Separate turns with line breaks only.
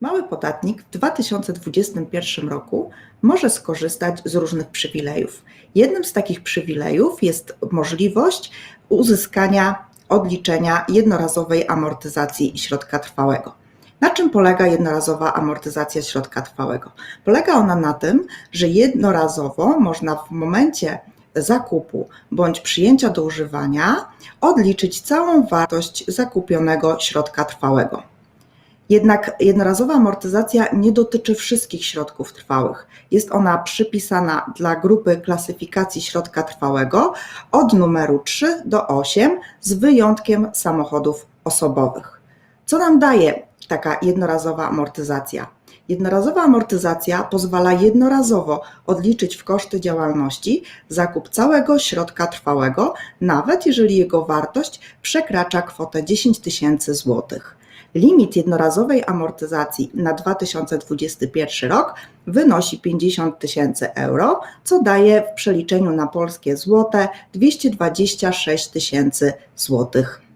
Mały podatnik w 2021 roku może skorzystać z różnych przywilejów. Jednym z takich przywilejów jest możliwość uzyskania odliczenia jednorazowej amortyzacji środka trwałego. Na czym polega jednorazowa amortyzacja środka trwałego? Polega ona na tym, że jednorazowo można w momencie zakupu bądź przyjęcia do używania odliczyć całą wartość zakupionego środka trwałego. Jednak jednorazowa amortyzacja nie dotyczy wszystkich środków trwałych. Jest ona przypisana dla grupy klasyfikacji środka trwałego od numeru 3 do 8 z wyjątkiem samochodów osobowych. Co nam daje taka jednorazowa amortyzacja? Jednorazowa amortyzacja pozwala jednorazowo odliczyć w koszty działalności zakup całego środka trwałego, nawet jeżeli jego wartość przekracza kwotę 10 tysięcy złotych. Limit jednorazowej amortyzacji na 2021 rok wynosi 50 tysięcy euro, co daje w przeliczeniu na polskie złote 226 tysięcy złotych.